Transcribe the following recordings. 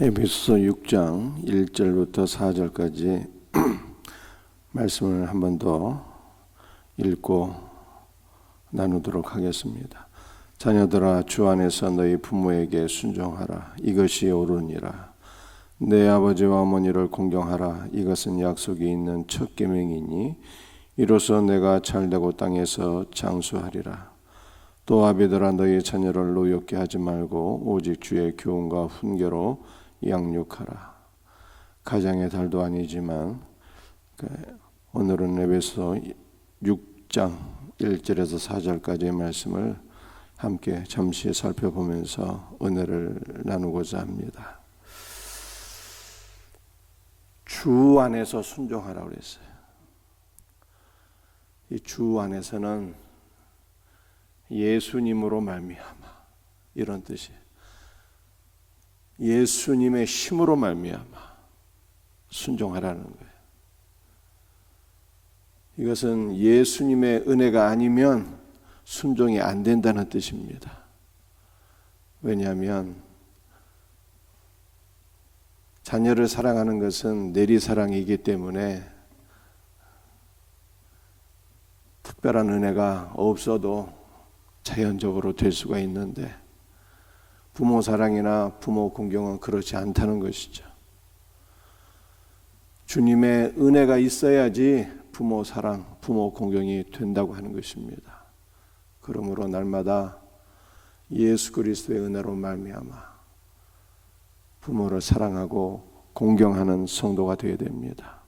에베소서 6장 1절부터 4절까지 말씀을 한 번 더 읽고 나누도록 하겠습니다. 자녀들아 주 안에서 너희 부모에게 순종하라. 이것이 옳으니라. 내 아버지와 어머니를 공경하라. 이것은 약속이 있는 첫 계명이니 이로써 내가 잘되고 땅에서 장수하리라 또 아비들아 너희 자녀를 노엽게 하지 말고 오직 주의 교훈과 훈계로 양육하라. 가장의 달도 아니지만 그 오늘은 에베소 6장 1절에서 4절까지의 말씀을 함께 잠시 살펴보면서 은혜를 나누고자 합니다. 주 안에서 순종하라고 그랬어요. 이 주 안에서는 예수님으로 말미암아 이런 뜻이에요. 예수님의 힘으로 말미암아 순종하라는 거예요. 이것은 예수님의 은혜가 아니면 순종이 안 된다는 뜻입니다. 왜냐하면 자녀를 사랑하는 것은 내리 사랑이기 때문에 특별한 은혜가 없어도 자연적으로 될 수가 있는데 부모 사랑이나 부모 공경은 그렇지 않다는 것이죠. 주님의 은혜가 있어야지 부모 사랑, 부모 공경이 된다고 하는 것입니다. 그러므로 날마다 예수 그리스도의 은혜로 말미암아 부모를 사랑하고 공경하는 성도가 되어야 됩니다.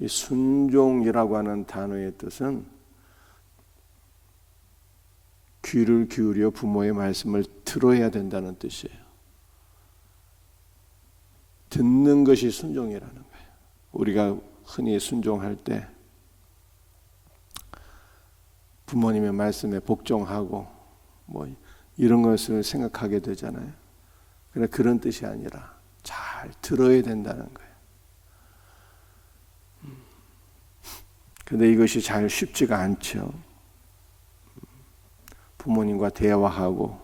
이 순종이라고 하는 단어의 뜻은 귀를 기울여 부모의 말씀을 들어야 된다는 뜻이에요. 듣는 것이 순종이라는 거예요. 우리가 흔히 순종할 때 부모님의 말씀에 복종하고 뭐 이런 것을 생각하게 되잖아요. 그러나 그런 뜻이 아니라 잘 들어야 된다는 거예요. 근데 이것이 잘 쉽지가 않죠. 부모님과 대화하고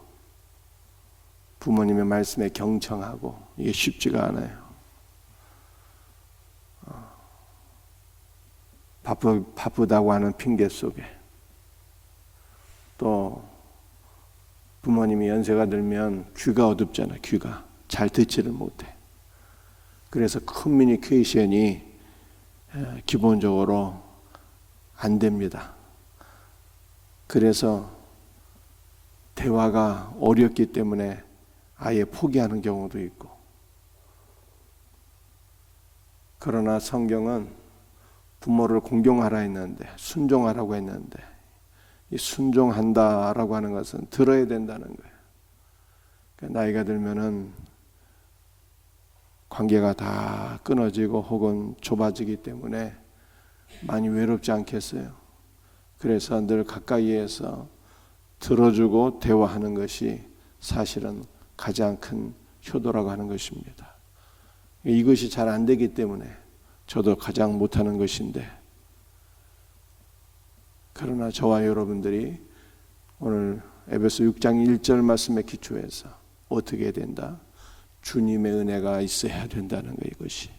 부모님의 말씀에 경청하고 이게 쉽지가 않아요. 어. 바쁘, 바쁘다고 하는 핑계 속에 또 부모님이 연세가 들면 귀가 어둡잖아, 귀가. 잘 듣지를 못해. 그래서 커뮤니케이션이 기본적으로 안 됩니다. 그래서 대화가 어렵기 때문에 아예 포기하는 경우도 있고. 그러나 성경은 부모를 공경하라 했는데, 순종하라고 했는데, 이 순종한다라고 하는 것은 들어야 된다는 거예요. 그러니까 나이가 들면은 관계가 다 끊어지고 혹은 좁아지기 때문에 많이 외롭지 않겠어요. 그래서 늘 가까이에서 들어주고 대화하는 것이 사실은 가장 큰 효도라고 하는 것입니다. 이것이 잘 안 되기 때문에 저도 가장 못하는 것인데 그러나 저와 여러분들이 오늘 에베소 6장 1절 말씀에 기초해서 어떻게 된다? 주님의 은혜가 있어야 된다는 거 이것이.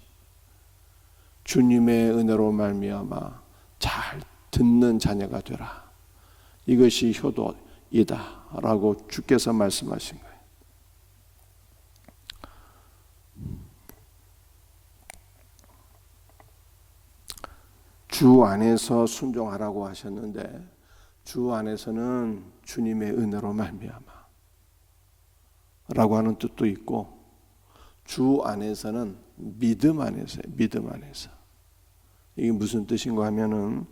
주님의 은혜로 말미암아 잘 듣는 자녀가 되라. 이것이 효도 이다 라고 주께서 말씀하신 거예요. 주 안에서 순종하라고 하셨는데 주 안에서는 주님의 은혜로 말미암아 라고 하는 뜻도 있고 주 안에서는 믿음 안에서 믿음 안에서 이게 무슨 뜻인가 하면은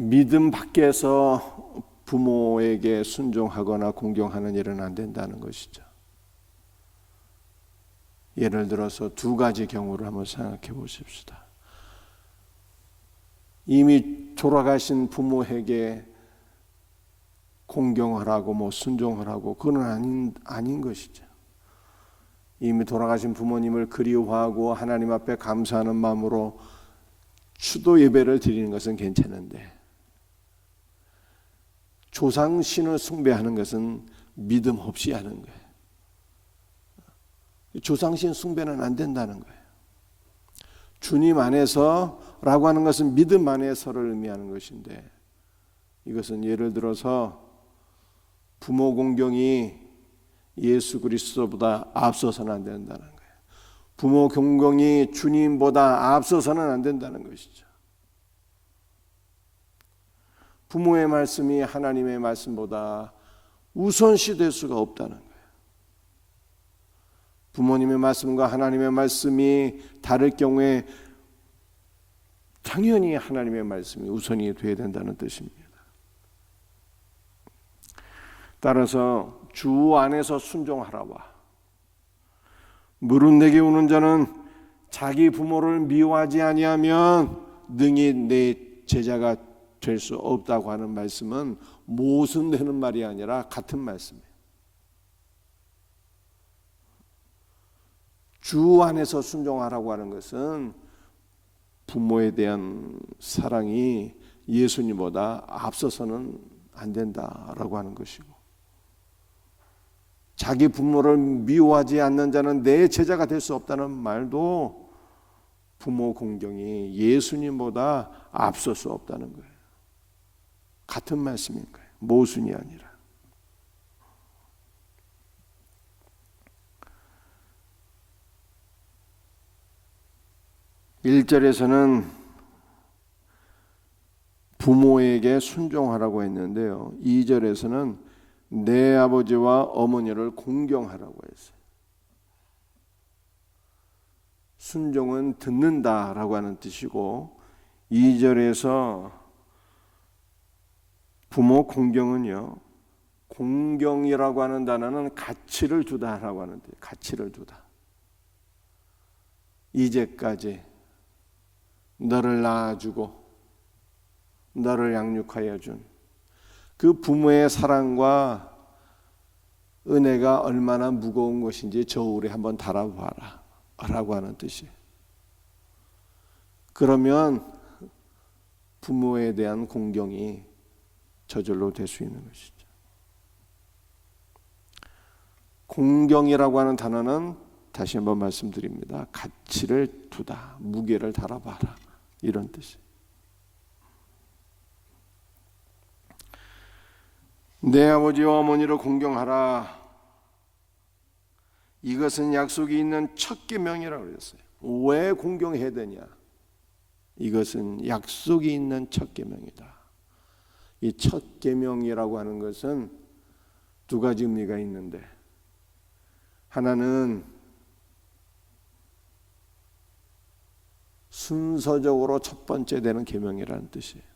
믿음 밖에서 부모에게 순종하거나 공경하는 일은 안 된다는 것이죠. 예를 들어서 두 가지 경우를 한번 생각해 보십시다. 이미 돌아가신 부모에게 공경하라고 뭐 순종하라고 그건 아닌 아닌 것이죠. 이미 돌아가신 부모님을 그리워하고 하나님 앞에 감사하는 마음으로 추도 예배를 드리는 것은 괜찮은데 조상신을 숭배하는 것은 믿음 없이 하는 거예요. 조상신 숭배는 안 된다는 거예요. 주님 안에서라고 하는 것은 믿음 안에서를 의미하는 것인데 이것은 예를 들어서 부모 공경이 예수 그리스도보다 앞서서는 안 된다는 거예요. 부모 공경이 주님보다 앞서서는 안 된다는 것이죠. 부모의 말씀이 하나님의 말씀보다 우선시 될 수가 없다는 거예요. 부모님의 말씀과 하나님의 말씀이 다를 경우에 당연히 하나님의 말씀이 우선이 되어야 된다는 뜻입니다. 따라서 주 안에서 순종하라와 물은 내게 오는 자는 자기 부모를 미워하지 아니하면 능히 내 제자가 될 수 없다고 하는 말씀은 모순되는 말이 아니라 같은 말씀이에요. 주 안에서 순종하라고 하는 것은 부모에 대한 사랑이 예수님보다 앞서서는 안 된다라고 하는 것이고 자기 부모를 미워하지 않는 자는 내 제자가 될 수 없다는 말도 부모 공경이 예수님보다 앞설 수 없다는 거예요. 같은 말씀인 거예요. 모순이 아니라. 일절에서는 부모에게 순종하라고 했는데요. 2절에서는 내 아버지와 어머니를 공경하라고 했어요. 순종은 듣는다라고 하는 뜻이고 2절에서 부모 공경은요. 공경이라고 하는 단어는 가치를 두다라고 하는 뜻. 가치를 두다. 이제까지 너를 낳아주고 너를 양육하여 준 그 부모의 사랑과 은혜가 얼마나 무거운 것인지 저울에 한번 달아봐라 라고 하는 뜻이에요. 그러면 부모에 대한 공경이 저절로 될 수 있는 것이죠. 공경이라고 하는 단어는 다시 한번 말씀드립니다. 가치를 두다, 무게를 달아봐라. 이런 뜻이에요. 내 아버지와 어머니를 공경하라. 이것은 약속이 있는 첫 계명이라고 그랬어요. 왜 공경해야 되냐? 이것은 약속이 있는 첫 계명이다. 이 첫 계명이라고 하는 것은 두 가지 의미가 있는데 하나는 순서적으로 첫 번째 되는 계명이라는 뜻이에요.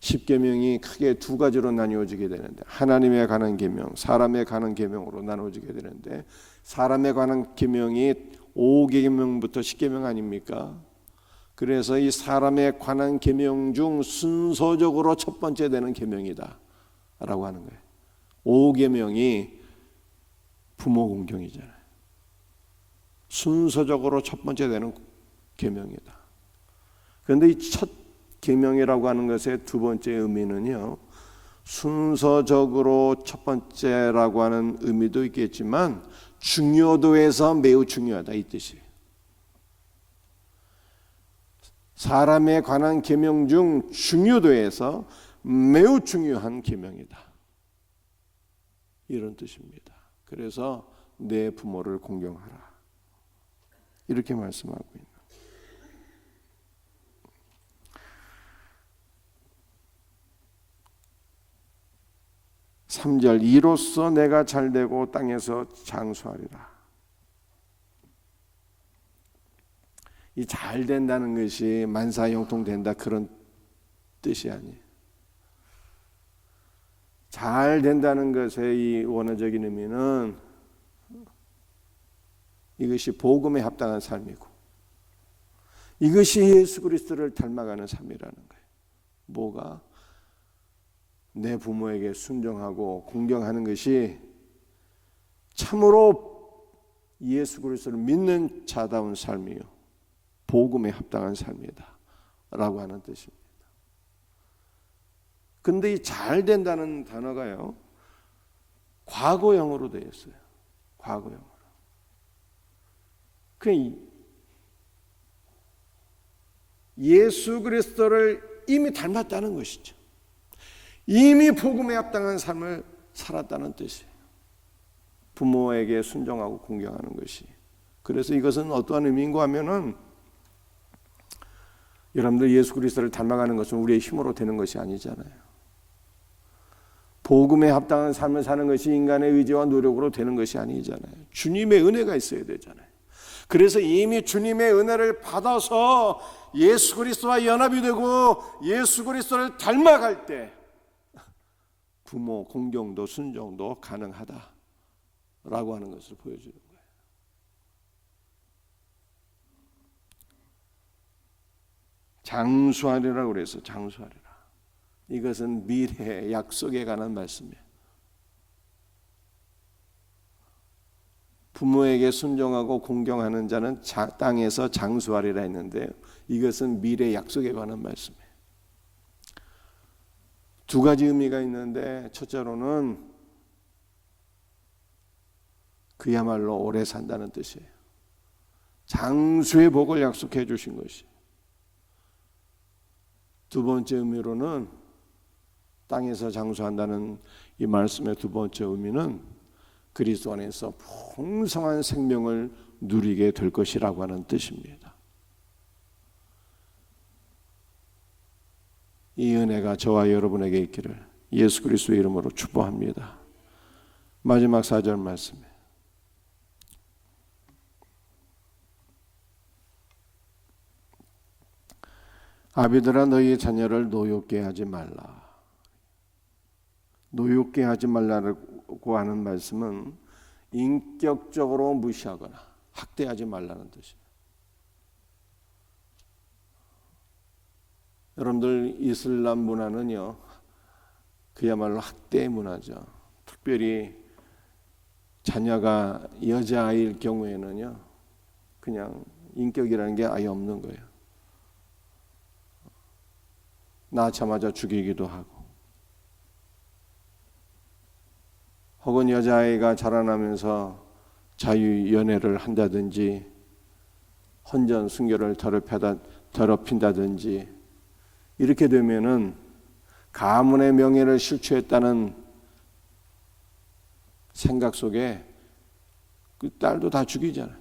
십계명이 크게 두 가지로 나뉘어지게 되는데 하나님에 관한 계명, 사람에 관한 계명으로 나눠지게 되는데 사람에 관한 계명이 5계명부터 10계명 아닙니까? 그래서 이 사람에 관한 계명 중 순서적으로 첫 번째 되는 계명이다라고 하는 거예요. 5계명이 부모 공경이잖아요. 순서적으로 첫 번째 되는 계명이다. 그런데 이 첫 계명이라고 하는 것의 두 번째 의미는요. 순서적으로 첫 번째라고 하는 의미도 있겠지만 중요도에서 매우 중요하다 이 뜻이에요. 사람에 관한 계명 중 중요도에서 매우 중요한 계명이다. 이런 뜻입니다. 그래서 내 부모를 공경하라. 이렇게 말씀하고 있는. 3절 이로써 내가 잘되고 땅에서 장수하리라. 이 잘 된다는 것이 만사형통 된다 그런 뜻이 아니에요. 잘 된다는 것의 이 원어적인 의미는 이것이 복음에 합당한 삶이고 이것이 예수 그리스도를 닮아가는 삶이라는 거예요. 뭐가 내 부모에게 순종하고 공경하는 것이 참으로 예수 그리스도를 믿는 자다운 삶이요. 복음에 합당한 삶이다. 라고 하는 뜻입니다. 근데 이 잘 된다는 단어가요. 과거형으로 되어 있어요. 과거형으로. 그 예수 그리스도를 이미 닮았다는 것이죠. 이미 복음에 합당한 삶을 살았다는 뜻이에요. 부모에게 순종하고 공경하는 것이. 그래서 이것은 어떠한 의미인가 하면은 여러분들 예수 그리스도를 닮아가는 것은 우리의 힘으로 되는 것이 아니잖아요. 복음에 합당한 삶을 사는 것이 인간의 의지와 노력으로 되는 것이 아니잖아요. 주님의 은혜가 있어야 되잖아요. 그래서 이미 주님의 은혜를 받아서 예수 그리스도와 연합이 되고 예수 그리스도를 닮아갈 때 부모 공경도 순종도 가능하다라고 하는 것을 보여주는 거예요. 장수하리라고 그래서 장수하리라. 이것은 미래의 약속에 관한 말씀이에요. 부모에게 순종하고 공경하는 자는 자, 땅에서 장수하리라 했는데 이것은 미래 약속에 관한 말씀이에요. 두 가지 의미가 있는데 첫째로는 그야말로 오래 산다는 뜻이에요. 장수의 복을 약속해 주신 것이. 두 번째 의미로는 땅에서 장수한다는 이 말씀의 두 번째 의미는 그리스도 안에서 풍성한 생명을 누리게 될 것이라고 하는 뜻입니다. 이 은혜가 저와 여러분에게 있기를 예수 그리스도의 이름으로 축복합니다. 마지막 사절 말씀에 아비들아 너희 자녀를 노엽게 하지 말라. 노엽게 하지 말라고 하는 말씀은 인격적으로 무시하거나 학대하지 말라는 뜻이에요. 여러분들 이슬람 문화는요, 그야말로 학대 문화죠. 특별히 자녀가 여자아이일 경우에는요, 그냥 인격이라는 게 아예 없는 거예요. 낳자마자 죽이기도 하고, 혹은 여자아이가 자라나면서 자유연애를 한다든지, 혼전 순결을 더럽힌다든지, 이렇게 되면은 가문의 명예를 실추했다는 생각 속에 그 딸도 다 죽이잖아요.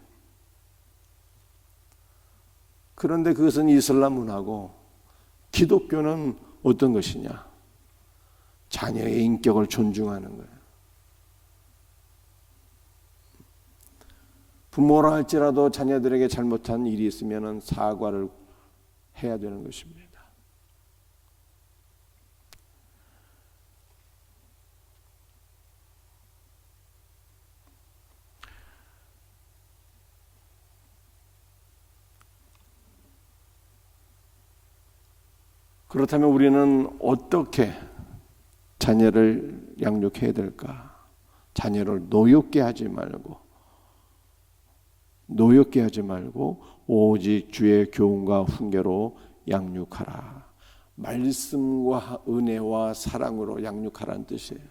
그런데 그것은 이슬람 문화고 기독교는 어떤 것이냐? 자녀의 인격을 존중하는 거예요. 부모라 할지라도 자녀들에게 잘못한 일이 있으면 사과를 해야 되는 것입니다. 그렇다면 우리는 어떻게 자녀를 양육해야 될까? 자녀를 노엽게 하지 말고 노엽게 하지 말고 오직 주의 교훈과 훈계로 양육하라. 말씀과 은혜와 사랑으로 양육하라는 뜻이에요.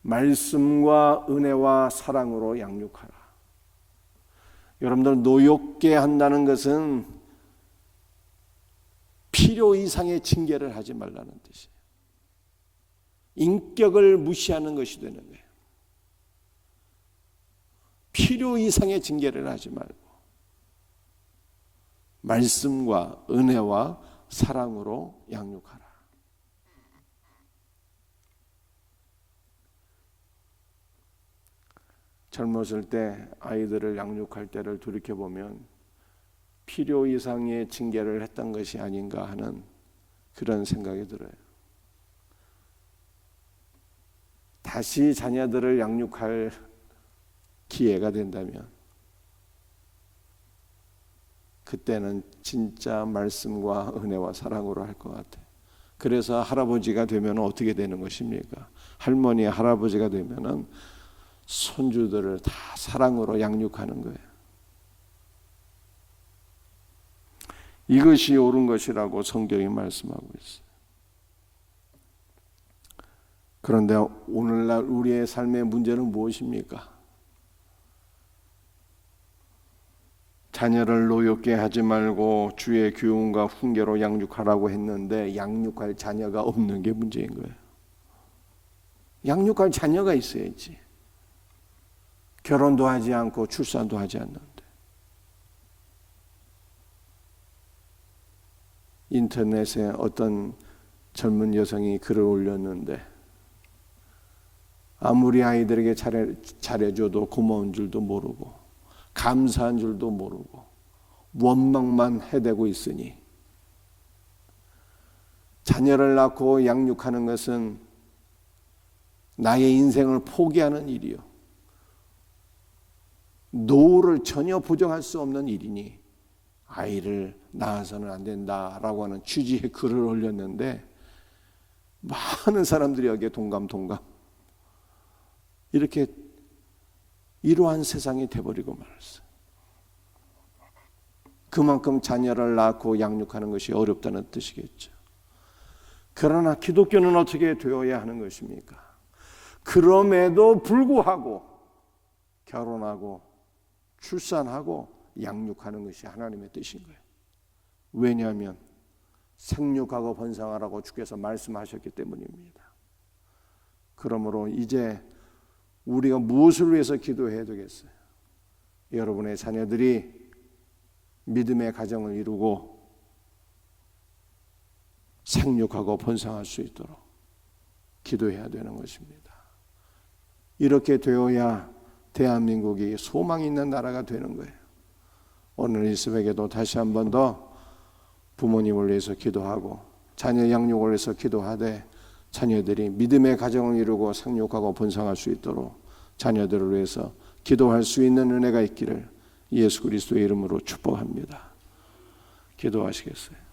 말씀과 은혜와 사랑으로 양육하라. 여러분들 노엽게 한다는 것은 필요 이상의 징계를 하지 말라는 뜻이에요. 인격을 무시하는 것이 되는 거예요. 필요 이상의 징계를 하지 말고 말씀과 은혜와 사랑으로 양육하라. 젊었을 때 아이들을 양육할 때를 돌이켜 보면 필요 이상의 징계를 했던 것이 아닌가 하는 그런 생각이 들어요. 다시 자녀들을 양육할 기회가 된다면 그때는 진짜 말씀과 은혜와 사랑으로 할 것 같아요. 그래서 할아버지가 되면 어떻게 되는 것입니까? 할머니, 할아버지가 되면은 손주들을 다 사랑으로 양육하는 거예요. 이것이 옳은 것이라고 성경이 말씀하고 있어요. 그런데 오늘날 우리의 삶의 문제는 무엇입니까? 자녀를 노엽게 하지 말고 주의 교훈과 훈계로 양육하라고 했는데 양육할 자녀가 없는 게 문제인 거예요. 양육할 자녀가 있어야지. 결혼도 하지 않고 출산도 하지 않는 인터넷에 어떤 젊은 여성이 글을 올렸는데 아무리 아이들에게 잘해, 잘해줘도 고마운 줄도 모르고 감사한 줄도 모르고 원망만 해대고 있으니 자녀를 낳고 양육하는 것은 나의 인생을 포기하는 일이요. 노후를 전혀 보정할 수 없는 일이니 아이를 낳아서는 안 된다라고 하는 취지의 글을 올렸는데 많은 사람들이 여기에 동감 동감 이렇게 이러한 세상이 돼버리고 말았어요. 그만큼 자녀를 낳고 양육하는 것이 어렵다는 뜻이겠죠. 그러나 기독교는 어떻게 되어야 하는 것입니까? 그럼에도 불구하고 결혼하고 출산하고 양육하는 것이 하나님의 뜻인 거예요. 왜냐하면 생육하고 번성하라고 주께서 말씀하셨기 때문입니다. 그러므로 이제 우리가 무엇을 위해서 기도해야 되겠어요? 여러분의 자녀들이 믿음의 가정을 이루고 생육하고 번성할 수 있도록 기도해야 되는 것입니다. 이렇게 되어야 대한민국이 소망 있는 나라가 되는 거예요. 오늘 이 새벽에도 다시 한 번 더 부모님을 위해서 기도하고 자녀 양육을 위해서 기도하되 자녀들이 믿음의 가정을 이루고 상륙하고 번성할 수 있도록 자녀들을 위해서 기도할 수 있는 은혜가 있기를 예수 그리스도의 이름으로 축복합니다. 기도하시겠어요?